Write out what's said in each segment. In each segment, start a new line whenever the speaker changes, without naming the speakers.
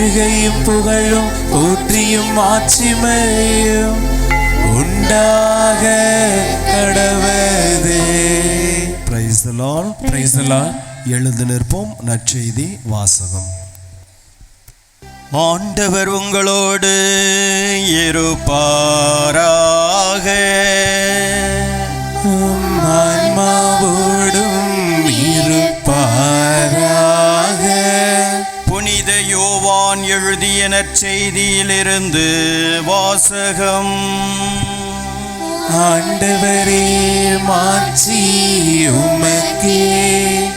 வருகையும் புகழும் போற்றியும் மாட்சிமையும் உண்டாக கடவது பிரைசலால் பிரைசலால்
எழுந்து நிற்போம் நற்செய்தி வாசகம்.
ஆண்டவர் உங்களோடு இருப்பாராக.
உம் ஆன்மாவோடும்
எழுதிய நற்செய்தியிலிருந்து வாசகம்.
ஆண்டவரே மாற்றி உமக்கே.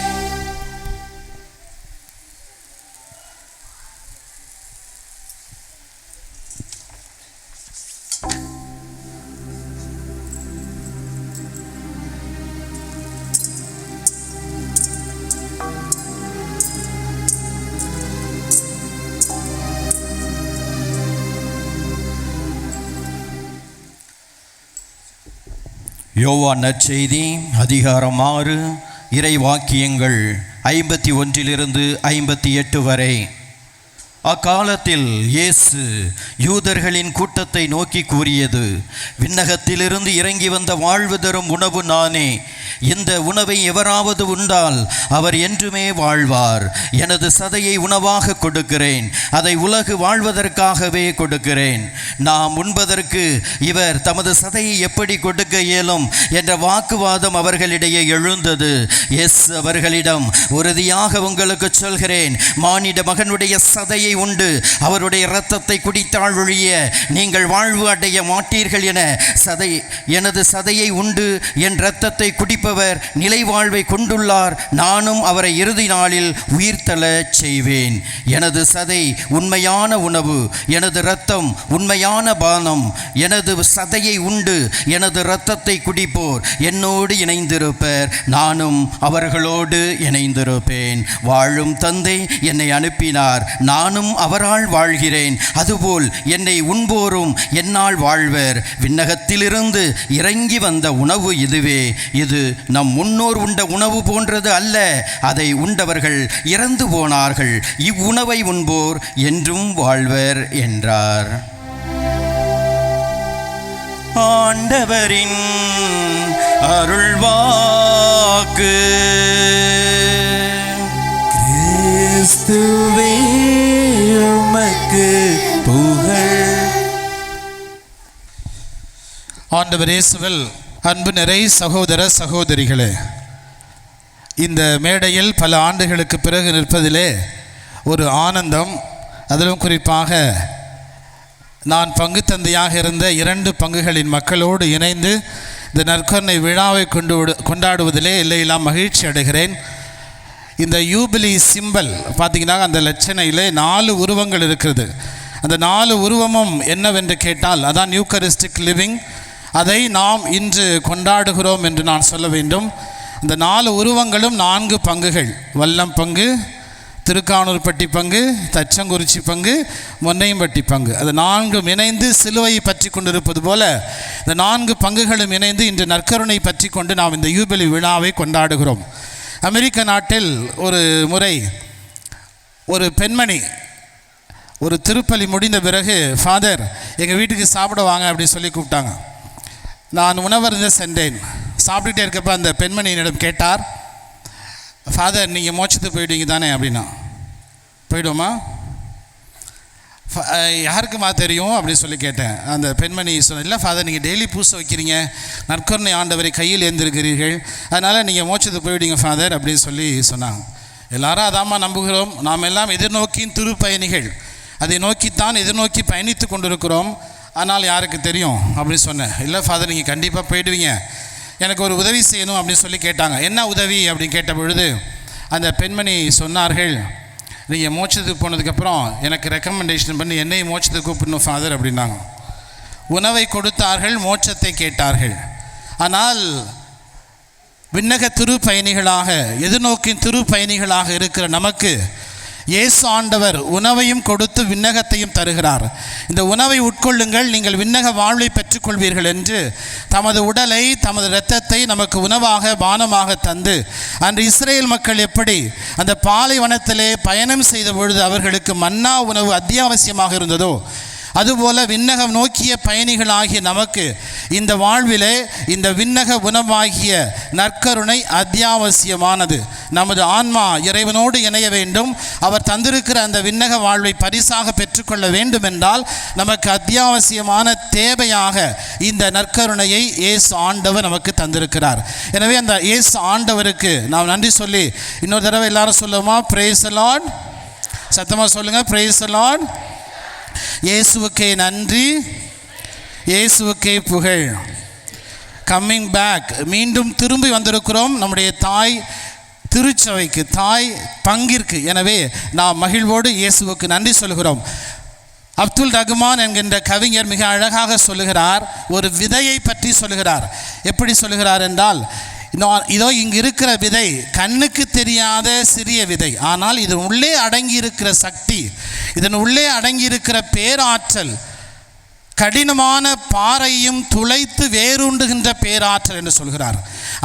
யோவா நற்செய்தி அதிகாரம் ஆறு இறை வாக்கியங்கள் ஐம்பத்தி ஒன்றிலிருந்து ஐம்பத்தி எட்டு வரை. அக்காலத்தில் இயேசு யூதர்களின் கூட்டத்தை நோக்கி கூறியது விண்ணகத்திலிருந்து இறங்கி வந்த வாழ்வு தரும் உணவு நானே இந்த உணவை எவராவது உண்டால் அவர் என்றுமே வாழ்வார். எனது சதையை உணவாக கொடுக்கிறேன். அதை உலகு வாழ்வதற்காகவே கொடுக்கிறேன். நாம் உண்பதற்கு இவர் தமது சதையை எப்படி கொடுக்க இயலும் என்ற வாக்குவாதம் அவர்களிடையே எழுந்தது. எஸ் அவர்களிடம் உறுதியாக உங்களுக்கு சொல்கிறேன். மானிட மகனுடைய சதையை உண்டு. அவருடைய இரத்தத்தை குடித்தாள் ஒழிய நீங்கள் வாழ்வு அடைய மாட்டீர்கள் என சதை எனது சதையை உண்டு. என் இரத்தத்தை குடிப்பவர் நிலை வாழ்வை கொண்டுள்ளார். நானும் அவரை இறுதி நாளில் உயிர்த்தெழச் செய்வேன். எனது சதை உண்மையான உணவு எனது இரத்தம் உண்மையான பானம் எனது சதையை உண்டு எனது இரத்தத்தை குடிப்போர் என்னோடு இணைந்திருப்பர். நானும் அவர்களோடு இணைந்திருப்பேன். வாழும் தந்தை என்னை அனுப்பினார். நானும் அவரால் வாழ்கிறேன். அதுபோல் என்னை உண்போரும் என்னால் வாழ்வர். விண்ணகத்திலிருந்து இறங்கி வந்த உணவு இதுவே. இது நம் முன்னோர் உண்ட உணவு போன்றது அல்ல. அதை உண்டவர்கள் இறந்து போனார்கள். இவ்வுணவை உண்போர் என்றும் வாழ்வர் என்றார். ஆண்டவரின் அருள்வாக்கு
கிறிஸ்துவே உமக்கு புகழ்.
ஆண்டவர் இயேசுவில் அன்பு நிறை சகோதர சகோதரிகளே இந்த மேடையில் பல ஆண்டுகளுக்கு பிறகு நிற்பதிலே ஒரு ஆனந்தம். அதிலும் குறிப்பாக நான் பங்கு தந்தையாக இருந்த இரண்டு பங்குகளின் மக்களோடு இணைந்து இந்த நற்கொன்னை விழாவை கொண்டு கொண்டாடுவதிலே இல்லையெல்லாம் மகிழ்ச்சி அடைகிறேன். இந்த யூபிலி சிம்பல் பார்த்தீங்கன்னா அந்த லட்சணையில் நாலு உருவங்கள் இருக்கிறது. அந்த நாலு உருவமும் என்னவென்று கேட்டால் அதான் நியூக்கரிஸ்டிக் லிவிங் அதை நாம் இன்று கொண்டாடுகிறோம் என்று நான் சொல்ல வேண்டும். இந்த நாலு உருவங்களும் நான்கு பங்குகள். வல்லம் பங்கு திருக்கானூர்பட்டி பங்கு தச்சங்குறிச்சி பங்கு மொன்னையம்பட்டி பங்கு. அது நான்கும் இணைந்து சிலுவையை பற்றி கொண்டிருப்பது போல இந்த நான்கு பங்குகளும் இணைந்து இன்று நற்கருணை பற்றி கொண்டு நாம் இந்த யூபிலி விழாவை கொண்டாடுகிறோம். அமெரிக்க நாட்டில் ஒரு முறை ஒரு பெண்மணி ஒரு திருப்பலி முடிந்த பிறகு ஃபாதர் எங்கள் வீட்டுக்கு சாப்பிட வாங்க அப்படின்னு சொல்லி கூப்பிட்டாங்க. நான் உணவருந்த சென்றேன். சாப்பிட்டுட்டே இருக்கப்ப அந்த பெண்மணி என்னிடம் கேட்டார் ஃபாதர் நீங்கள் மோட்சத்துக்கு போயிடுவீங்க தானே? அப்படின்னா போயிடுவோமா "ஃப- யாருக்குமா தெரியும்? அப்படின்னு சொல்லி கேட்டேன். அந்த பெண்மணி சொன்ன இல்லை ஃபாதர் நீங்கள் டெய்லி பூசை வைக்கிறீங்க. நற்கருணை ஆண்டவரை கையில் ஏந்திருக்கிறீர்கள். அதனால் நீங்கள் மோட்சத்துக்கு போயிடுவீங்க ஃபாதர் அப்படின்னு சொல்லி சொன்னாங்க. எல்லாரும் அதாம்மா நம்புகிறோம். நாம் எல்லாம் எதிர்நோக்கியின் திருப்பயணிகள். அதை நோக்கித்தான் எதிர்நோக்கி பயணித்து கொண்டிருக்கிறோம். ஆனால் யாருக்கு தெரியும் அப்படின்னு சொன்னேன். இல்லை ஃபாதர் நீங்கள் கண்டிப்பாக போயிடுவீங்க. எனக்கு ஒரு உதவி செய்யணும் அப்படின்னு சொல்லி கேட்டாங்க. என்ன உதவி? அப்படின்னு கேட்ட பொழுது அந்த பெண்மணி சொன்னார்கள் நீங்கள் மோட்சத்துக்கு போனதுக்கப்புறம் எனக்கு ரெக்கமெண்டேஷன் பண்ணி என்னை மோட்சத்துக்கு கூப்பிடணும் ஃபாதர் அப்படின்னாங்க. உணவை கொடுத்தார்கள் மோட்சத்தை கேட்டார்கள். ஆனால் விண்ணக திரு பயணிகளாக எதிர்நோக்கின் திரு பயணிகளாக இருக்கிற நமக்கு இயேசு ஆண்டவர் உணவையும் கொடுத்து விண்ணகத்தையும் தருகிறார். இந்த உணவை உட்கொள்ளுங்கள் நீங்கள் விண்ணக வாழ்வை பெற்றுக்கொள்வீர்கள் என்று தமது உடலை தமது இரத்தத்தை நமக்கு உணவாக பானமாக தந்து அன்று இஸ்ரேல் மக்கள் எப்படி அந்த பாலைவனத்திலே பயணம் செய்த பொழுது அவர்களுக்கு மன்னா உணவு அத்தியாவசியமாக இருந்ததோ அதுபோல விண்ணகம் நோக்கிய பயணிகளாகிய நமக்கு இந்த வாழ்விலே இந்த விண்ணக உணவாகிய நற்கருணை அத்தியாவசியமானது. நமது ஆன்மா இறைவனோடு இணைய வேண்டும். அவர் தந்திருக்கிற அந்த விண்ணக வாழ்வை பரிசாக பெற்றுக்கொள்ள வேண்டும் என்றால் நமக்கு அத்தியாவசியமான தேவையாக இந்த நற்கருணையை இயேசு ஆண்டவர் நமக்கு தந்திருக்கிறார். எனவே அந்த இயேசு ஆண்டவருக்கு நாம் நன்றி சொல்லி இன்னொரு தடவை எல்லாரும் சொல்லுவோமா? பிரேசலான் சத்தமாக சொல்லுங்கள் பிரேசலான் இயேசுவுக்கே நன்றி. இயேசுவுக்கே புகழ். கம்மிங் பேக் மீண்டும் திரும்பி வந்திருக்கிறோம். நம்முடைய தாய் திருச்சபைக்கு தாய் பங்கிற்கு. எனவே நாம் மகிழ்வோடு இயேசுவுக்கு நன்றி சொல்கிறோம். அப்துல் ரகுமான் என்கின்ற கவிஞர் மிக அழகாக சொல்லுகிறார். ஒரு விதையை பற்றி சொல்லுகிறார். எப்படி சொல்லுகிறார் என்றால் இந்த இதோ இங்கு இருக்கிற விதை கண்ணுக்கு தெரியாத சிறிய விதை. ஆனால் இதன் உள்ளே அடங்கி இருக்கிற சக்தி இதன் உள்ளே அடங்கி இருக்கிற பேராற்றல் கடினமான பாறையும் துளைத்து வேரூண்டுகின்ற பேராற்றல் என்று சொல்கிறார்.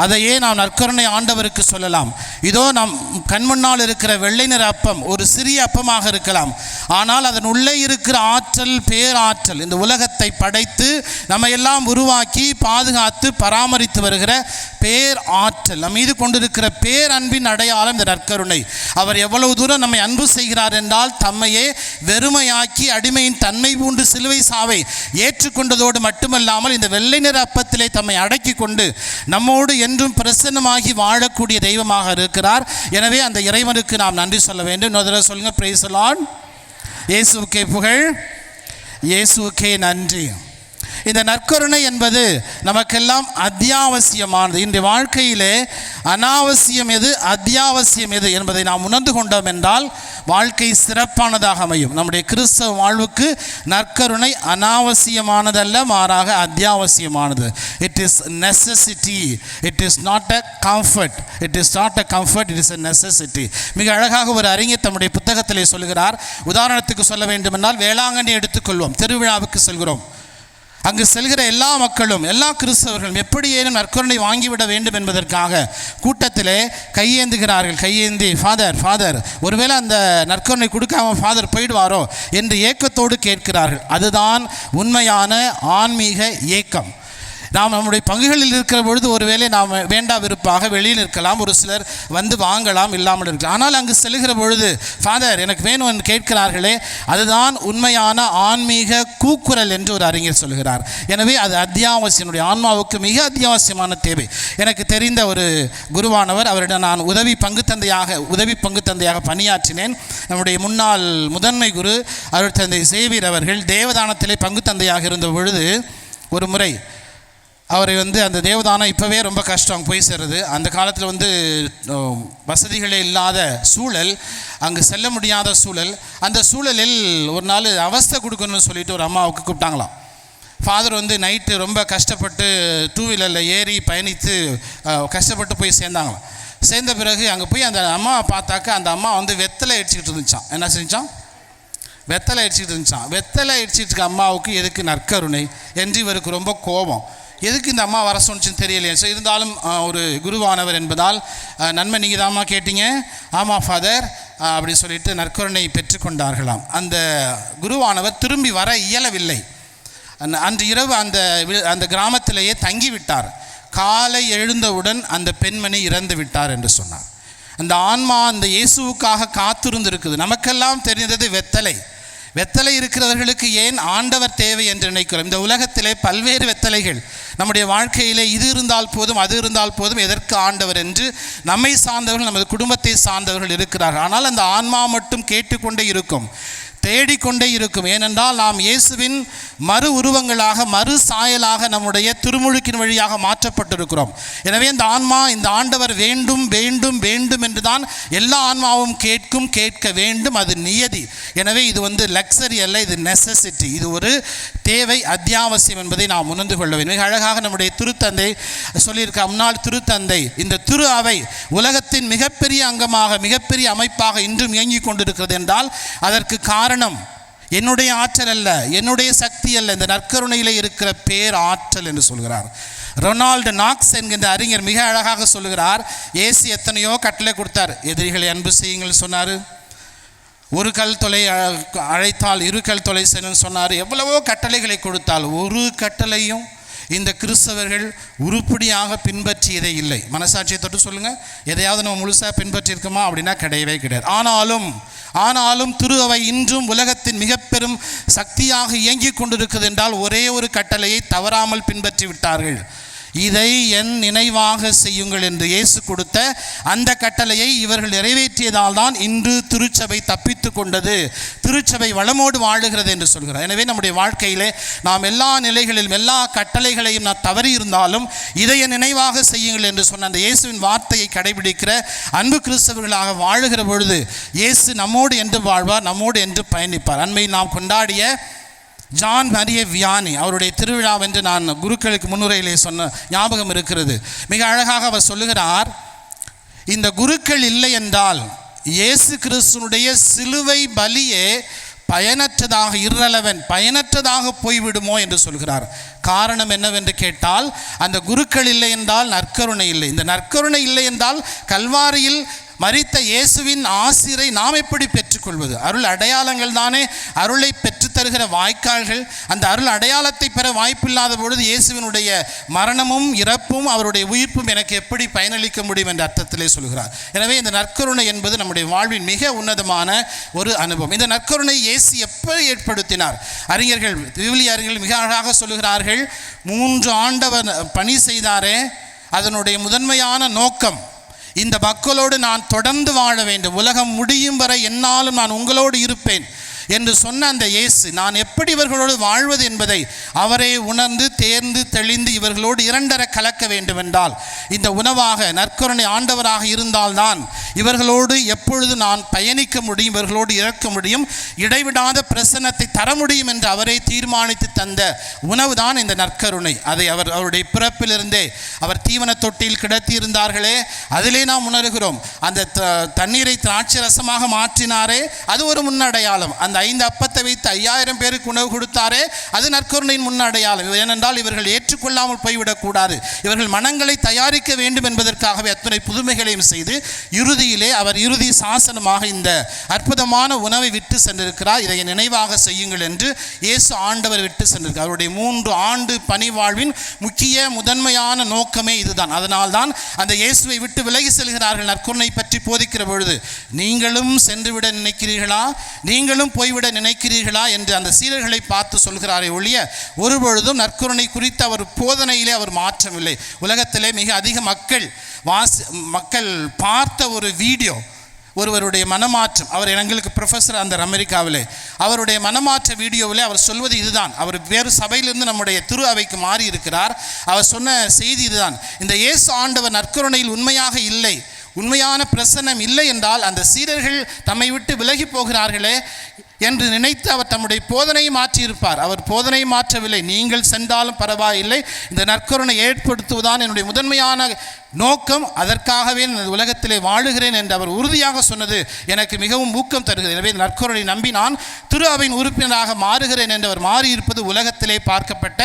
அதையே நாம் நற்கருணை ஆண்டவருக்கு சொல்லலாம். இதோ நம் கண்முன்னால் இருக்கிற வெள்ளை நிற அப்பம் ஒரு சிறிய அப்பமாக இருக்கலாம். ஆனால் அதன் உள்ளே இருக்கிற ஆற்றல் பேராற்றல் இந்த உலகத்தை படைத்து நம்ம எல்லாம் உருவாக்கி பாதுகாத்து பராமரித்து வருகிற பேர் ஆற்றல் நம் மீது கொண்டிருக்கிற பேரன்பின் அடையாளம் இந்த நற்கருணை. அவர் எவ்வளவு தூரம் நம்மை அன்பு செய்கிறார் என்றால் தம்மையே வெறுமையாக்கி அடிமையின் தன்மை பூண்டு சிலுவை சாவை ஏற்றுக்கொண்டதோடு மட்டுமல்லாமல் இந்த வெள்ளை நிற அப்பத்திலே தம்மை அடக்கி கொண்டு நம்மோடு என்றும் பிரசன்னமாகி வாழக்கூடிய தெய்வமாக இருக்கிறார். எனவே அந்த இறைவனுக்கு நாம் நன்றி சொல்ல வேண்டும். இன்னொரு சொல்லுங்க பிரேசலான் இயேசுக்கே புகழ் இயேசுக்கே நன்றி. இந்த நற்கருணை என்பது நமக்கெல்லாம் அத்தியாவசியமானது. இன்றைய வாழ்க்கையிலே அனாவசியம் எது அத்தியாவசியம் எது என்பதை நாம் உணர்ந்து கொண்டோம் என்றால் வாழ்க்கை சிறப்பானதாக அமையும். நம்முடைய கிறிஸ்தவ வாழ்வுக்கு நற்கருணை அனாவசியமானதல்ல மாறாக அத்தியாவசியமானது. It is necessity it is not a comfort it is not a comfort it is a necessity மிக அழகாக ஒரு அறிஞர் தம்முடைய புத்தகத்திலே சொல்கிறார். உதாரணத்துக்கு சொல்ல வேண்டுமென்றால் வேளாங்கண்ணி எடுத்துக்கொள்வோம். திருவிழாவுக்கு செல்கிறோம். அங்கு செல்கிற எல்லா மக்களும் எல்லா கிறிஸ்தவர்களும் எப்படியேனும் நற்கருணை வாங்கிவிட வேண்டும் என்பதற்காக கூட்டத்திலே கையேந்துகிறார்கள். கையேந்தி ஃபாதர் ஃபாதர் ஒருவேளை அந்த நற்கருணை கொடுக்காம ஃபாதர் போயிடுவாரோ? என்று ஏக்கத்தோடு கேட்கிறார்கள். அதுதான் உண்மையான ஆன்மீக ஏக்கம். நாம் நம்முடைய பங்குகளில் இருக்கிற பொழுது ஒருவேளை நாம் வேண்டா விருப்பாக வெளியில் இருக்கலாம் ஒரு சிலர் வந்து வாங்கலாம் இல்லாமல் இருக்கலாம். ஆனால் அங்கு செல்கிற பொழுது ஃபாதர் எனக்கு வேணும் என்று கேட்கிறார்களே அதுதான் உண்மையான ஆன்மீக கூக்குரல் என்று ஒரு அறிஞர் சொல்கிறார். எனவே அது அத்தியாவசியம் என்னுடைய ஆன்மாவுக்கு மிக அத்தியாவசியமான தேவை. எனக்கு தெரிந்த ஒரு குருவானவர் அவரிடம் நான் உதவி பங்கு தந்தையாக உதவி பங்கு தந்தையாக பணியாற்றினேன். நம்முடைய முன்னாள் முதன்மை குரு அருள் தந்தை சேவியர் அவர்கள் தேவதானத்திலே பங்கு தந்தையாக இருந்த பொழுது ஒரு முறை அவரை வந்து அந்த தேவதானம் இப்போவே ரொம்ப கஷ்டம். அங்கே போய் சேர்றது. அந்த காலத்தில் வந்து வசதிகளே இல்லாத சூழல் அங்கு செல்ல முடியாத சூழல். அந்த சூழலில் ஒரு நாள் அவஸ்தை கொடுக்கணும்னு சொல்லிட்டு ஒரு அம்மாவுக்கு கூப்பிட்டாங்களாம். ஃபாதர் வந்து நைட்டு ரொம்ப கஷ்டப்பட்டு டூ வீலரில் ஏறி பயணித்து கஷ்டப்பட்டு போய் சேர்ந்தாங்களாம். சேர்ந்த பிறகு அங்கே போய் அந்த அம்மாவை பார்த்தாக்க அந்த அம்மா வந்து வெத்தலை அடிச்சுக்கிட்டு இருந்துச்சான் என்ன செஞ்சான்? வெத்தலை அடிச்சுக்கிட்டு இருந்துச்சான் வெத்தலை அடிச்சிட்டு இருக்க அம்மாவுக்கு எதுக்கு நற்கருணை? என்று இவருக்கு ரொம்ப கோபம். எதுக்கு இந்த அம்மா வர சொன்னிச்சுன்னு தெரியலையே. ஸோ இருந்தாலும் ஒரு குருவானவர் என்பதால் நன்மை நீங்கள் தாம்மா கேட்டீங்க ஆமாம் ஃபாதர் அப்படி சொல்லிட்டு நற்கருணை பெற்றுக்கொண்டார்களாம் அந்த குருவானவர் திரும்பி வர இயலவில்லை. அன்று இரவு அந்த வி- அந்த கிராமத்திலேயே தங்கிவிட்டார். காலை எழுந்தவுடன் அந்த பெண்மணி இறந்து விட்டார் என்று சொன்னார். அந்த ஆன்மா அந்த இயேசுவுக்காக காத்திருந்திருக்குது. நமக்கெல்லாம் தெரிந்தது வெத்தலை. வெத்தலை இருக்கிறவர்களுக்கு ஏன் ஆண்டவர் தேவை என்று நினைக்கிறோம்? இந்த உலகத்திலே பல்வேறு வெத்தலைகள். நம்முடைய வாழ்க்கையிலே இது இருந்தால் போதும் அது இருந்தால் போதும் எதற்கு ஆண்டவர் என்று நம்மை சார்ந்தவர்கள் நமது குடும்பத்தை சார்ந்தவர்கள் இருக்கிறார்கள். ஆனால் அந்த ஆன்மா மட்டும் கேட்டுக்கொண்டே இருக்கும். தேடிக்கொண்டே இருக்கும். ஏனென்றால் நாம் இயேசுவின் மறு உருவங்களாக மறு சாயலாக நம்முடைய திருமுழுக்கின் வழியாக மாற்றப்பட்டிருக்கிறோம். எனவே இந்த ஆன்மா இந்த ஆண்டவர் வேண்டும் வேண்டும் வேண்டும் என்று தான் எல்லா ஆன்மாவும் கேட்கும் கேட்க வேண்டும். அது நியதி. எனவே இது வந்து லக்ஸரி அல்ல இது நெசசிட்டி. இது ஒரு தேவை அத்தியாவசியம் என்பதை நாம் உணர்ந்து கொள்ள வேண்டும். மிக அழகாக நம்முடைய திருத்தந்தை சொல்லியிருக்க முன்னாள் திருத்தந்தை. இந்த திரு அவை உலகத்தின் மிகப்பெரிய அங்கமாக மிகப்பெரிய அமைப்பாக இன்றும் இயங்கிக் கொண்டிருக்கிறது என்றால் அதற்கு காரணம் என்னுடைய ஆற்றல் அல்ல என்னுடைய சக்தி அல்ல இந்த நற்கருணையில் இருக்கிற பேர் ஆற்றல் என்று சொல்கிறார். ரொனால்டு நாக்ஸ் என்கின்ற அறிஞர் மிக அழகாக சொல்லுகிறார் ஏசு எத்தனையோ கட்டளை கொடுத்தார். எதிரிகளை அன்பு செய்யுங்கள் சொன்னார். ஒரு கல் தொலை அழைத்தால் இரு கல் தொலை சென்னு சொன்னார். எவ்வளவோ கட்டளைகளை கொடுத்தால் ஒரு கட்டளையும் இந்த கிறிஸ்தவர்கள் உருப்படியாக பின்பற்றியதே இல்லை. மனசாட்சியை தொட்டு சொல்லுங்கள் எதையாவது நம்ம முழுசாக பின்பற்றியிருக்கோமா? அப்படின்னா கிடையவே கிடையாது. ஆனாலும் ஆனாலும் திரு அவை இன்றும் உலகத்தின் மிக பெரும் சக்தியாக இயங்கிக் கொண்டிருக்கிறது என்றால் ஒரே ஒரு கட்டளையை தவறாமல் பின்பற்றி விட்டார்கள். இதை என் நினைவாக செய்யுங்கள் என்று இயேசு கொடுத்த அந்த கட்டளையை இவர்கள் நிறைவேற்றியதால் தான் இன்று திருச்சபை தப்பித்து கொண்டது. திருச்சபை வளமோடு வாழுகிறது என்று சொல்கிறார். எனவே நம்முடைய வாழ்க்கையிலே நாம் எல்லா நிலைகளிலும் எல்லா கட்டளைகளையும் நான் தவறி இருந்தாலும் இதை என் நினைவாக செய்யுங்கள் என்று சொன்ன அந்த இயேசுவின் வார்த்தையை கடைபிடிக்கிற அன்பு கிறிஸ்தவர்களாக வாழுகிற பொழுது இயேசு நம்மோடு என்று வாழ்வார் நம்மோடு என்று பயணிப்பார். அண்மையில் நாம் கொண்டாடிய ஜான் மரிய வியானி அவருடைய திருவிழாவென்று நான் குருக்களுக்கு முன்னுரையிலே சொன்ன ஞாபகம் இருக்கிறது. மிக அழகாக அவர் சொல்லுகிறார் இந்த குருக்கள் இல்லை என்றால் இயேசு கிறிஸ்துனுடைய சிலுவை பலியே பயனற்றதாக irrelevant பயனற்றதாக போய்விடுமோ என்று சொல்கிறார். காரணம் என்னவென்று கேட்டால் அந்த குருக்கள் இல்லை என்றால் நற்கருணை இல்லை. இந்த நற்கருணை இல்லை என்றால் கல்வாரியில் மறித்த இயேசுவின் ஆசிரை நாம் எப்படி பெற்றுக்கொள்வது? அருள் அடையாளங்கள் தானே? அருளை பெற்றுத்தருகிற வாய்க்கால்கள். அந்த அருள் அடையாளத்தை பெற வாய்ப்பில்லாத பொழுது இயேசுவினுடைய மரணமும் இறப்பும் அவருடைய உயிர்ப்பும் எனக்கு எப்படி பயனளிக்க முடியும் என்ற அர்த்தத்திலே சொல்கிறார். எனவே இந்த நற்கருணை என்பது நம்முடைய வாழ்வின் மிக உன்னதமான ஒரு அனுபவம். இந்த நற்கருணை இயேசு எப்படி ஏற்படுத்தினார்? அறிஞர்கள் விவிலிய அறிஞர்கள் மிக அழகாக சொல்லுகிறார்கள் மூன்று ஆண்டவர் பணி செய்தாரே அதனுடைய முதன்மையான நோக்கம் இந்த மக்களோடு நான் தொடர்ந்து வாழ வேண்டும். உலகம் முடியும் வரை என்னாலும் நான் உங்களோடு இருப்பேன். என்று சொன்ன அந்த இயேசு நான் எப்படி இவர்களோடு வாழ்வது என்பதை அவரே உணர்ந்து தேர்ந்து தெளிந்து இவர்களோடு இரண்டர கலக்க வேண்டுமென்றால் இந்த உணவாக நற்கருணை ஆண்டவராக இருந்தால்தான் இவர்களோடு எப்பொழுது நான் பயணிக்க முடியும் இவர்களோடு இறக்க முடியும் இடைவிடாத பிரசன்னத்தை தர முடியும் என்று அவரே தீர்மானித்து தந்த உணவு தான் இந்த நற்கருணை. அதை அவர் அவருடைய பிறப்பிலிருந்தே அவர் தீவன தொட்டியில் கிடத்தியிருந்தார்களே அதிலே நாம் உணர்கிறோம் அந்த த- தண்ணீரை திராட்சை ரசமாக மாற்றினாரே அது ஒரு முன்னடையாளம். அந்த ஐந்து அப்பத்தை வைத்து ஐயாயிரம் பேருக்கு உணவு கொடுத்தாரே அது நற்கருணையின் முன்னடையாளம் ஏனென்றால் இவர்கள் ஏற்றுக்கொள்ளாமல் போய்விடக்கூடாது இவர்கள் மனங்களை தயாரிக்க வேண்டும் என்பதற்காகவே அத்துணை புதுமைகளையும் செய்து இறுதியிலே அவர் இறுதி சாசனமாக இந்த அற்புதமான உணவை விட்டு சென்றிருக்கிறார். இதை நினைவாக செய்யுங்கள் என்று இயேசு ஆண்டவர் விட்டு சென்றிருக்கிறார். அவருடைய மூன்று ஆண்டு பணிவாழ்வின் முக்கிய முதன்மையான நோக்கமே இதுதான். அதனால்தான் அந்த இயேசுவை விட்டு விலகி செல்கிறார்கள் நற்கருணை பற்றி போதிக்கிற பொழுது நீங்களும் சென்றுவிட நினைக்கிறீர்களா? நீங்களும் போய் போய்விட நினைக்கிறீர்களா என்று அந்த சீடர்களை பார்த்து சொல்கிறாரே ஒழிய ஒருபொழுதும் நற்கருணை குறித்து அவர் போதனையிலே அவர் மாற்றமில்லை. உலகத்திலே மிக அதிக மக்கள் வாசி மக்கள் பார்த்த ஒரு வீடியோ ஒருவருடைய மனமாற்றம் அவர் எங்களுக்கு ப்ரொஃபஸர் அந்த அமெரிக்காவிலே அவருடைய மனமாற்ற வீடியோவிலே அவர் சொல்வது இதுதான். அவர் வேறு சபையிலிருந்து நம்முடைய திரு அவைக்கு மாறி இருக்கிறார் அவர் சொன்ன செய்தி இதுதான். இந்த இயேசு ஆண்டவர் நற்கருணையில் உண்மையாக இல்லை உண்மையான பிரசன்னம் இல்லை என்றால் அந்த சீடர்கள் தம்மை விட்டு விலகி போகிறார்களே என்று நினைத்து அவர் தம்முடைய போதனையை மாற்றியிருப்பார். அவர் போதனை மாற்றவில்லை. நீங்கள் சென்றாலும் பரவாயில்லை. இந்த நற்கருணை ஏற்படுத்துவதான் என்னுடைய முதன்மையான நோக்கம். அதற்காகவே நான் உலகத்திலே வாழுகிறேன் என்று அவர் உறுதியாக சொன்னது எனக்கு மிகவும் ஊக்கம் தருகிறது. எனவே இந்த நற்கருணை நம்பி நான் திரு அவையின் உறுப்பினராக மாறுகிறேன் என்று அவர் மாறியிருப்பது உலகத்திலே பார்க்கப்பட்ட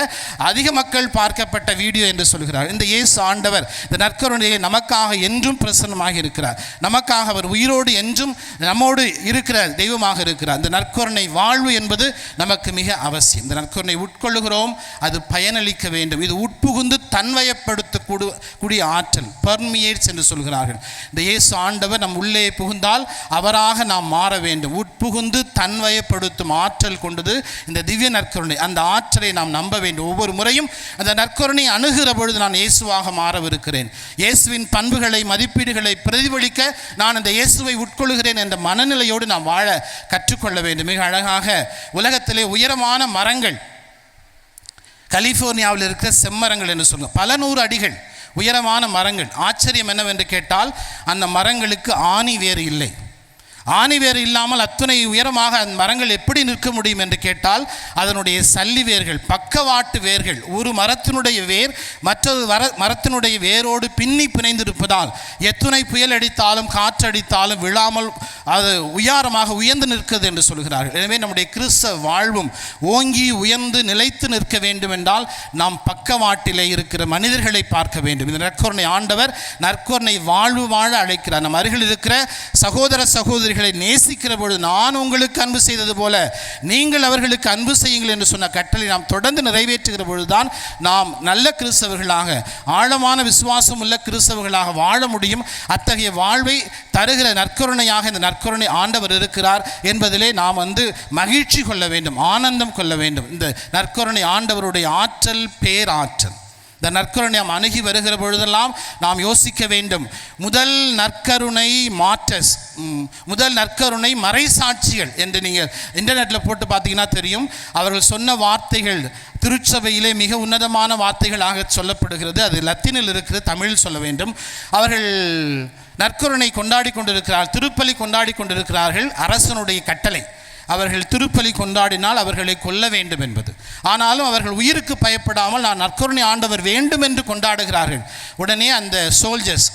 அதிக மக்கள் பார்க்கப்பட்ட வீடியோ என்று சொல்கிறார். இந்த இயேசு ஆண்டவர் இந்த நற்கருணையை நமக்காக என்றும் பிரசன்னமாக இருக்கிறார். நமக்காக அவர் உயிரோடு என்றும் நம்மோடு இருக்கிற தெய்வமாக இருக்கிறார். இந்த நற்கொருணை வாழ்வு என்பது நமக்கு மிக அவசியம். இந்த நற்கொருணை உட்கொள்ளுகிறோம் அது பயனளிக்க வேண்டும். இது உட்புகுந்து தன்வயப்படுத்த பயன்படுத்தக்கூடு கூடிய ஆற்றல் பர்மியேட்ஸ் என்று சொல்கிறார்கள். இந்த இயேசு ஆண்டவர் நம் உள்ளே புகுந்தால் அவராக நாம் மாற வேண்டும். உட்புகுந்து தன்வயப்படுத்தும் ஆற்றல் கொண்டது இந்த திவ்ய நற்கருணை. அந்த ஆற்றலை நாம் நம்ப வேண்டும். ஒவ்வொரு முறையும் அந்த நற்கருணை அணுகிற பொழுது நான் இயேசுவாக மாறவிருக்கிறேன். இயேசுவின் பண்புகளை மதிப்பீடுகளை பிரதிபலிக்க நான் அந்த இயேசுவை உட்கொள்கிறேன் என்ற மனநிலையோடு நாம் வாழ கற்றுக்கொள்ள வேண்டும். மிக அழகாக உலகத்திலே உயரமான மரங்கள் கலிஃபோர்னியாவில் இருக்கிற செம்மரங்கள் என்று சொல்லுங்கள் பல நூறு அடிகள் உயரமான மரங்கள். ஆச்சரியம் என்னவென்று கேட்டால் அந்த மரங்களுக்கு ஆணி வேறு இல்லை. ஆணி இல்லாமல் அத்துணை உயரமாக அந்த மரங்கள் எப்படி நிற்க முடியும் என்று கேட்டால் அதனுடைய சல்லி வேர்கள் பக்கவாட்டு வேர்கள் ஒரு மரத்தினுடைய வேர் மற்றொரு வர மரத்தினுடைய வேரோடு பின்னி பிணைந்திருப்பதால் எத்துணை புயல் அடித்தாலும் காற்றடித்தாலும் விழாமல் அது உயாரமாக உயர்ந்து நிற்கிறது என்று சொல்கிறார்கள். எனவே நம்முடைய கிறிஸ்தவ வாழ்வும் ஓங்கி உயர்ந்து நிலைத்து நிற்க வேண்டும் என்றால் நாம் பக்கவாட்டிலே இருக்கிற மனிதர்களை பார்க்க வேண்டும். இந்த நற்கொர்ணை ஆண்டவர் நற்கருணை வாழ்வு வாழ அழைக்கிறார். நம் அருகில் இருக்கிற சகோதர சகோதரி அவர்களை நேசிக்கிற பொழுது நான் உங்களுக்கு அன்பு செய்தது போல நீங்கள் அவர்களுக்கு அன்பு செய்யுங்கள் என்று சொன்ன கட்டளை நாம் தொடர்ந்து நிறைவேற்றுகிற பொழுதுதான் நாம் நல்ல கிறிஸ்தவர்களாக ஆழமான விசுவாசம் உள்ள கிறிஸ்தவர்களாக வாழ முடியும். அத்தகைய வாழ்வை தருகிற நற்கருணையாக இந்த நற்கருணை ஆண்டவர் இருக்கிறார் என்பதிலே நாம் வந்து மகிழ்ச்சி கொள்ள வேண்டும் ஆனந்தம் கொள்ள வேண்டும். இந்த நற்கருணை ஆண்டவருடைய ஆற்றல் பேராற்றல். இந்த நற்கருணை நாம் அணுகி வருகிற பொழுதெல்லாம் நாம் யோசிக்க வேண்டும். முதல் நற்கருணை மாற்றஸ் முதல் நற்கருணை மறைசாட்சிகள் என்று நீங்கள் இன்டர்நெட்டில் போட்டு பார்த்தீங்கன்னா தெரியும். அவர்கள் சொன்ன வார்த்தைகள் திருச்சபையிலே மிக உன்னதமான வார்த்தைகளாக சொல்லப்படுகிறது. அது லத்தீனில் இருக்கிறது தமிழில் சொல்ல வேண்டும். அவர்கள் நற்கருணை கொண்டாடி கொண்டிருக்கிறார் திருப்பலி கொண்டாடி கொண்டிருக்கிறார்கள் அரசனுடைய கட்டளை. அவர்கள் திருப்பலி கொண்டாடினால் அவர்களை கொல்ல வேண்டும் என்பது. ஆனாலும் அவர்கள் உயிருக்கு பயப்படாமல் நான் நற்கருணை ஆண்டவர் வேண்டும் என்று கொண்டாடுகிறார்கள். உடனே அந்த சோல்ஜர்ஸ்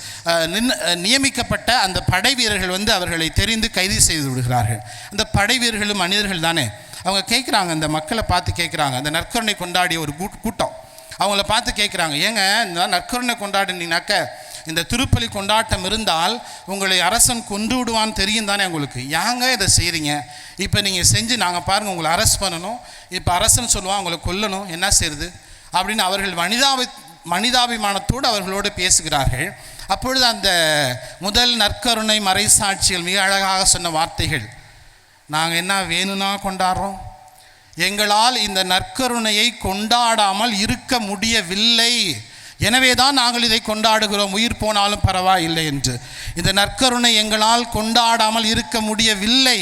நியமிக்கப்பட்ட அந்த படை வீரர்கள் வந்து அவர்களை தெரிந்து கைது செய்து விடுகிறார்கள். அந்த படை வீரர்களும் மனிதர்கள் தானே? அவங்க கேட்குறாங்க அந்த மக்களை பார்த்து கேட்குறாங்க. அந்த நற்கருணை கொண்டாடிய ஒரு கூட்டம். அவங்கள பார்த்து கேட்குறாங்க ஏங்க இந்த நற்கருணை கொண்டாடினீங்கனாக்க இந்த திருப்பலி கொண்டாட்டம் இருந்தால் உங்களை அரசன் கொண்டு விடுவான்னு தெரியும் தானே உங்களுக்கு? ஏங்க இதை செய்கிறீங்க இப்போ நீங்கள் செஞ்சு நாங்கள் பாருங்கள் உங்களை அரெஸ்ட் பண்ணணும். இப்போ அரசன் சொல்லுவான் உங்களை கொல்லணும். என்ன செய்யுது அப்படின்னு அவர்கள் மனிதாபி மனிதாபிமானத்தோடு அவர்களோடு பேசுகிறார்கள். அப்பொழுது அந்த முதல் நற்கருணை மறைசாட்சிகள் மிக அழகாக சொன்ன வார்த்தைகள் நாங்கள் என்ன வேணும்னா கொண்டாடுறோம்? எங்களால் இந்த நற்கருணையை கொண்டாடாமல் இருக்க முடியவில்லை. எனவே தான் நாங்கள் இதை கொண்டாடுகிறோம். உயிர் போனாலும் பரவாயில்லை என்று. இந்த நற்கருணை எங்களால் கொண்டாடாமல் இருக்க முடியவில்லை.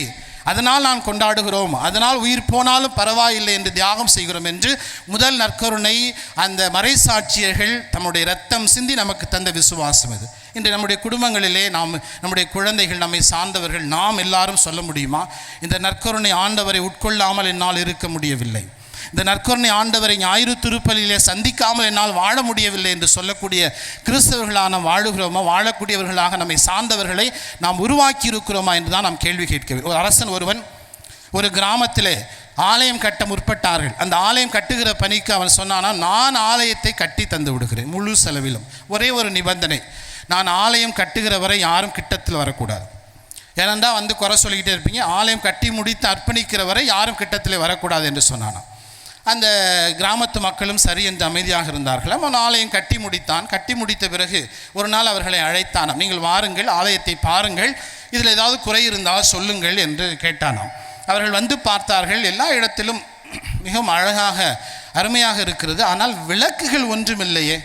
அதனால் நான் கொண்டாடுகிறோம். அதனால் உயிர் போனாலும் பரவாயில்லை என்று தியாகம் செய்கிறோம் என்று முதல் நற்கருணை அந்த மறைசாட்சியர்கள் தம்முடைய ரத்தம் சிந்தி நமக்கு தந்த விசுவாசம் இது. இன்று நம்முடைய குடும்பங்களிலே நாம் நம்முடைய குழந்தைகள் நம்மை சார்ந்தவர்கள் நாம் எல்லாரும் சொல்ல முடியுமா? இந்த நற்கருணை ஆண்டவரை உட்கொள்ளாமல் என்னால் இருக்க முடியவில்லை. இந்த நற்கருணை ஆண்டவரை ஞாயிறு திருப்பலியிலே சந்திக்காமல் என்னால் வாழ முடியவில்லை என்று சொல்லக்கூடிய கிறிஸ்தவர்களாக நாம் வாழுகிறோமா? வாழக்கூடியவர்களாக நம்மை சார்ந்தவர்களை நாம் உருவாக்கி இருக்கிறோமா என்று தான் நாம் கேள்வி கேட்க ஒரு அரசன் ஒருவன் ஒரு கிராமத்திலே ஆலயம் கட்ட முற்பட்டார்கள். அந்த ஆலயம் கட்டுகிற பணிக்கு அவன் சொன்னானா நான் ஆலயத்தை கட்டி தந்து விடுகிறேன் முழு செலவிலும். ஒரே ஒரு நிபந்தனை நான் ஆலயம் கட்டுகிற வரை யாரும் கிட்டத்தில் வரக்கூடாது. ஏனென்றால் வந்து குறை சொல்லிக்கிட்டே இருப்பீங்க ஆலயம் கட்டி முடித்து அர்ப்பணிக்கிற வரை யாரும் கிட்டத்தில் வரக்கூடாது என்று சொன்னானாம். அந்த கிராமத்து மக்களும் சரி என்று அமைதியாக இருந்தார்களாம் அவன் ஆலயம் கட்டி முடித்தான். கட்டி முடித்த பிறகு ஒரு நாள் அவர்களை அழைத்தானாம் நீங்கள் வாருங்கள் ஆலயத்தை பாருங்கள் இதில் ஏதாவது குறை இருந்தால் சொல்லுங்கள் என்று கேட்டானாம். அவர்கள் வந்து பார்த்தார்கள். எல்லா இடத்திலும் மிகவும் அழகாக அருமையாக இருக்கிறது. ஆனால் விளக்குகள் ஒன்றுமில்லையே.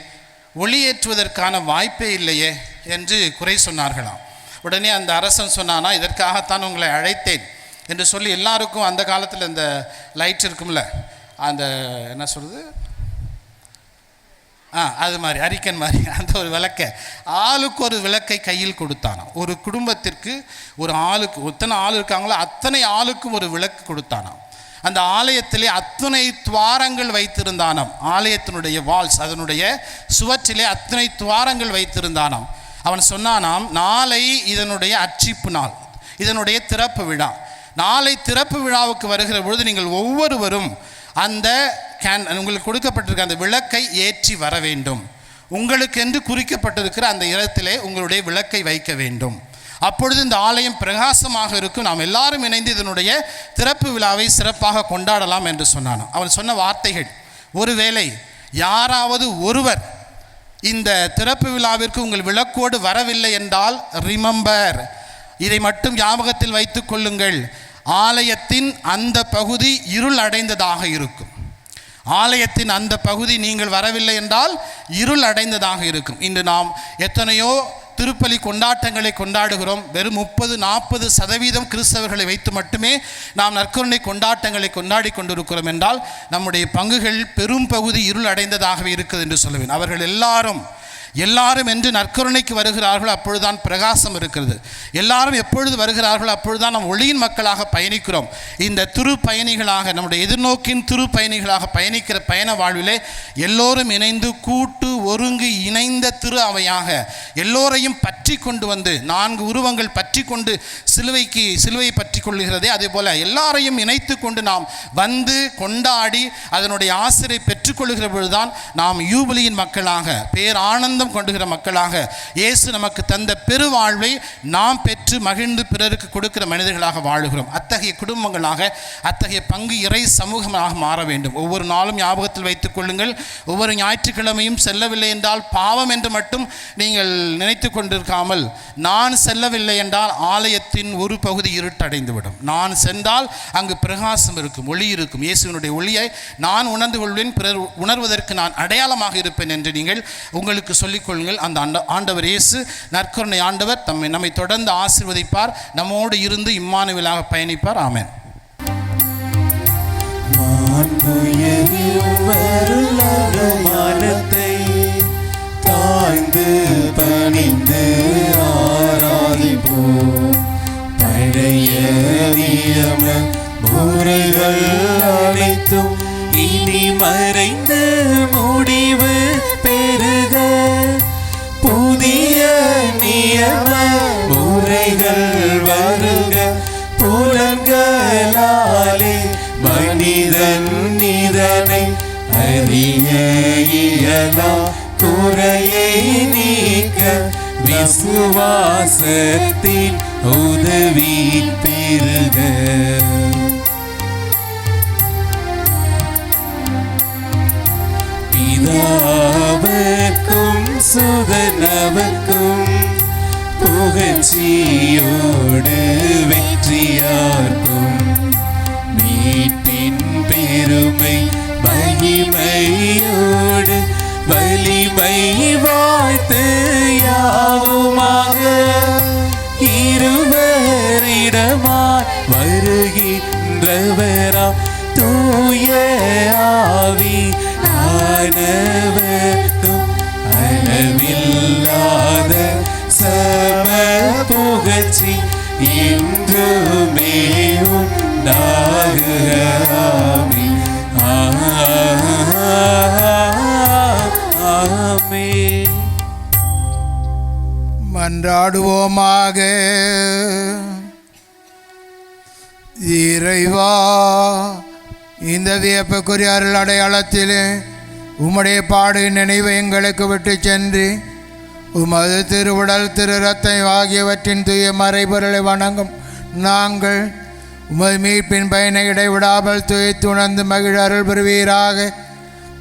ஒளியேற்றுவதற்கான வாய்ப்பே இல்லையே என்று குறை சொன்னார்களாம். உடனே அந்த அரசன் சொன்னானா இதற்காகத்தான் உங்களை அழைத்தேன் என்று சொல்லி எல்லாருக்கும் அந்த காலத்தில் இந்த லைட் இருக்கும்ல அந்த என்ன சொல்கிறது ஆ அது மாதிரி அரிக்கன் மாதிரி அந்த ஒரு விளக்கை. ஆளுக்கு ஒரு விளக்கை கையில் கொடுத்தானாம். ஒரு குடும்பத்திற்கு ஒரு ஆளுக்கு எத்தனை ஆள் இருக்காங்களோ அத்தனை ஆளுக்கும் ஒரு விளக்கு கொடுத்தானாம். அந்த ஆலயத்திலே அத்தனை துவாரங்கள் வைத்திருந்தானாம். ஆலயத்தினுடைய வால்ஸ் அதனுடைய சுவற்றிலே அத்தனை துவாரங்கள் வைத்திருந்தானாம். அவன் சொன்னானாம் நாளை இதனுடைய அச்சிப்பு நாள் இதனுடைய திறப்பு விழா. நாளை திறப்பு விழாவுக்கு வருகிற பொழுது நீங்கள் ஒவ்வொருவரும் அந்த கேன் உங்களுக்கு கொடுக்கப்பட்டிருக்க அந்த விளக்கை ஏற்றி வர வேண்டும். உங்களுக்கென்று குறிக்கப்பட்டிருக்கிற அந்த இடத்திலே உங்களுடைய விளக்கை வைக்க வேண்டும். அப்பொழுது இந்த ஆலயம் பிரகாசமாக இருக்கும். நாம் எல்லாரும் இணைந்து இதனுடைய திறப்பு விழாவை சிறப்பாக கொண்டாடலாம் என்று சொன்னான். அவன் சொன்ன வார்த்தைகள் ஒருவேளை யாராவது ஒருவர் இந்த திறப்பு விழாவிற்கு உங்கள் விளக்கோடு வரவில்லை என்றால் ரிமம்பர் இதை மட்டும் ஞாபகத்தில் வைத்துக் கொள்ளுங்கள். ஆலயத்தின் அந்த பகுதி இருள் அடைந்ததாக இருக்கும். ஆலயத்தின் அந்த பகுதி நீங்கள் வரவில்லை என்றால் இருள் அடைந்ததாக இருக்கும். இன்று நாம் எத்தனையோ திருப்பலி கொண்டாட்டங்களை கொண்டாடுகிறோம். வெறும் முப்பது நாற்பது சதவீதம் கிறிஸ்தவர்களை வைத்து மட்டுமே நாம் நற்கருணை கொண்டாட்டங்களை கொண்டாடி கொண்டிருக்கிறோம் என்றால் நம்முடைய பங்குகள் பெரும் பகுதி இருள் அடைந்ததாகவே இருக்குது என்று சொல்லுவேன். அவர்கள் எல்லாரும் எல்லாரும் என்று நற்கருணைக்கு வருகிறார்கள் அப்பொழுதுதான் பிரகாசம் இருக்கிறது. எல்லாரும் எப்பொழுது வருகிறார்கள் அப்பொழுதுதான் நாம் ஒளியின் மக்களாக பயணிக்கிறோம். இந்த துரு பயணிகளாக நம்முடைய எதிர்நோக்கின் துரு பயணிகளாக பயணிக்கிற பயண வாழ்விலே எல்லோரும் இணைந்து கூட்டு ஒருங்கு இணைந்த திரு அவையாக எல்லோரையும் பற்றி கொண்டு வந்து நான்கு உருவங்கள் பற்றி கொண்டு சிலுவைக்கு சிலுவையை பற்றி கொள்ளுகிறதே அதே போல் எல்லாரையும் இணைத்து கொண்டு நாம் வந்து கொண்டாடி அதனுடைய ஆசிரியை பெற்றுக்கொள்கிற பொழுதுதான் நாம் யூபிலியின் மக்களாக பேர் ஆனந்தம் கொண்டுகிற மக்களாக இயேசு நமக்கு தந்த பெருவாழ்வை நாம் பெற்று மகிழ்ந்து பிறருக்கு கொடுக்கிற மனிதர்களாக வாழுகிறோம். அத்தகைய குடும்பங்களாக அத்தகைய பங்கு இறை சமூகமாக மாற வேண்டும். ஒவ்வொரு நாளும் ஞாபகத்தில் வைத்துக் கொள்ளுங்கள். ஒவ்வொரு ஞாயிற்றுக்கிழமையும் செல்லவில்லை என்றால் பாவம் என்று மட்டும் நீங்கள் நினைத்து கொண்டிருக்காமல் நான் செல்லவில்லை என்றால் ஆலயத்தின் ஒரு பகுதி இருட்டடைந்துவிடும். நான் சென்றால் அங்கு பிரகாசம் இருக்கும் ஒளி இருக்கும். இயேசுவினுடைய ஒளியை நான் உணர்ந்து கொள்வேன் பிறர் உணர்வதற்கு நான் அடையாளமாக இருப்பேன் என்று நீங்கள் உங்களுக்கு சொல்லி சொல்லிக்கொள்ளுங்கள். அந்த ஆண்ட ஆண்டவர் இயேசு நற்கருணை ஆண்டவர் தம்மை நம்மை தொடர்ந்து ஆசிர்வதிப்பார். நம்மோடு இருந்து இம்மானுவிலாக பயணிப்பார். ஆமேன்.
மானத்தை தாய்ந்து பணிந்து ஆராதிப்போம். பழைய நியம முறைகள் அனைத்தும் இனி மறைந்து முடிவு பெரு நியம முறைகள் வருக புலன்களாலே மனிதன் நிதனை அறிய இயலா குறையை நீக்க விசுவாசத்தின் உதவி பெறுக பிதாவுக்கும் சுதனவுக்கும் புகழ்ச்சியோடு வெற்றியார்க்கும். மீட்பின் பெருமை மகிமையோடு வலிமை வாழ்த்து யாவுமாக. இருவரிடமாய் வருகின்றவரா தூய ஆவி ஆனவர் சம புகழ்ச்சி என்றுமே உண்டாகுக ஆமென்.
மன்றாடுவோமாக இறைவா இந்த வியப்புக்குரிய அருள் அடையாளத்திலே உம்முடைய பாடு நினைவை எங்களுக்கு விட்டு சென்று உமது திருவுடல் திரு ரத்தம் ஆகியவற்றின் தூய மறைபொருளை வணங்கும். நாங்கள் உமது மீட்பின் பயனை இடைவிடாமல் துயத்துணர்ந்து மகிழ அருள் பெறுவீராக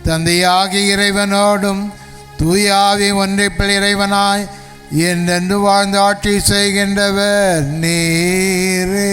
தந்தையாகி இறைவனோடும் தூயாவி ஆவி ஒன்றைப்பில் இறைவனாய் என்றென்று வாழ்ந்து ஆட்சி செய்கின்றவர் நீரே.